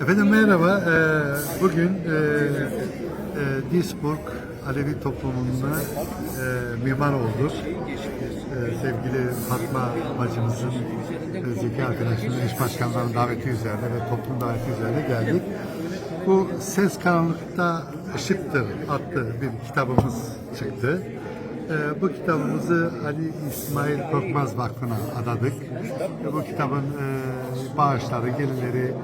Efendim merhaba. Ee, Bugün e, e, Duisburg Alevi toplumunda e, mimar olduk. E, Sevgili Fatma bacımızın, e, Zeki arkadaşımızın iş başkanlarının daveti üzerine ve toplum daveti üzerine geldik. Bu Ses Karanlıkta Işıktır adlı bir kitabımız çıktı. Ee, bu kitabımızı Ali İsmail Korkmaz Vakfı'na adadık. Ve bu kitabın e, bağışları, gelirleri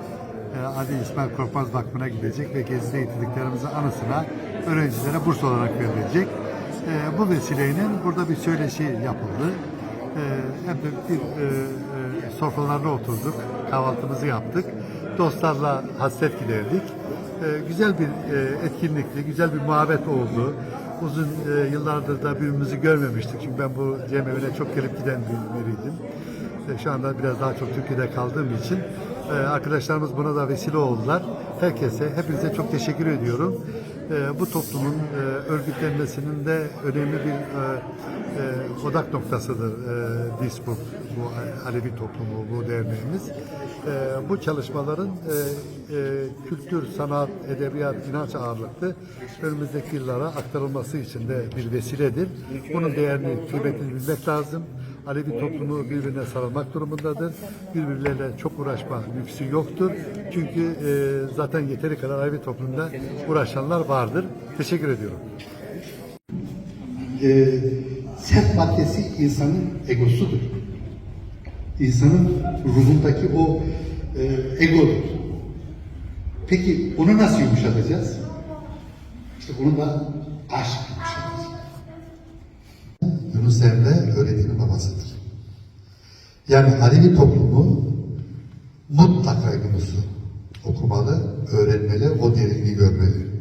e, Ali İsmail Korkmaz Vakfı'na gidecek ve gezide eğitildiklerimizin anısına öğrencilere burs olarak verilecek. E, bu vesileyle burada bir söyleşi yapıldı. E, hem de bir e, e, sofralarda oturduk, kahvaltımızı yaptık. Dostlarla hasret giderdik. Güzel bir e, etkinlikti, güzel bir muhabbet oldu. Uzun yıllardır da birbirimizi görmemiştik. Çünkü ben bu cemevine çok gelip giden bir biriydim. E, şu anda biraz daha çok Türkiye'de kaldığım için e, arkadaşlarımız buna da vesile oldular. Herkese, hepinize çok teşekkür ediyorum. E, bu toplumun e, örgütlenmesinin de önemli bir e, e, odak noktasıdır e, Duisburg, bu Alevi toplumu, bu derneğimiz. E, bu çalışmaların e, e, kültür, sanat, edebiyat, inanç ağırlıklı önümüzdeki yıllara aktarılması için de bir vesiledir. Bunun değerini, kıymetini bilmek lazım. Alevi toplumu birbirine sarılmak durumundadır. Birbirleriyle çok uğraşma lüksü yoktur. Çünkü e, zaten yeteri kadar Alevi toplumunda uğraşanlar vardır. Teşekkür ediyorum. e, sert maddesi insanın egosudur. İnsanın ruhundaki o e, egodur. Peki onu nasıl yumuşatacağız? İşte bunu da aşk yumuşatacak. Emre öğretinin babasıdır. Yani Alevi toplumu mutlaka Yunus'u okumalı, öğrenmeli, o derinliği görmeli.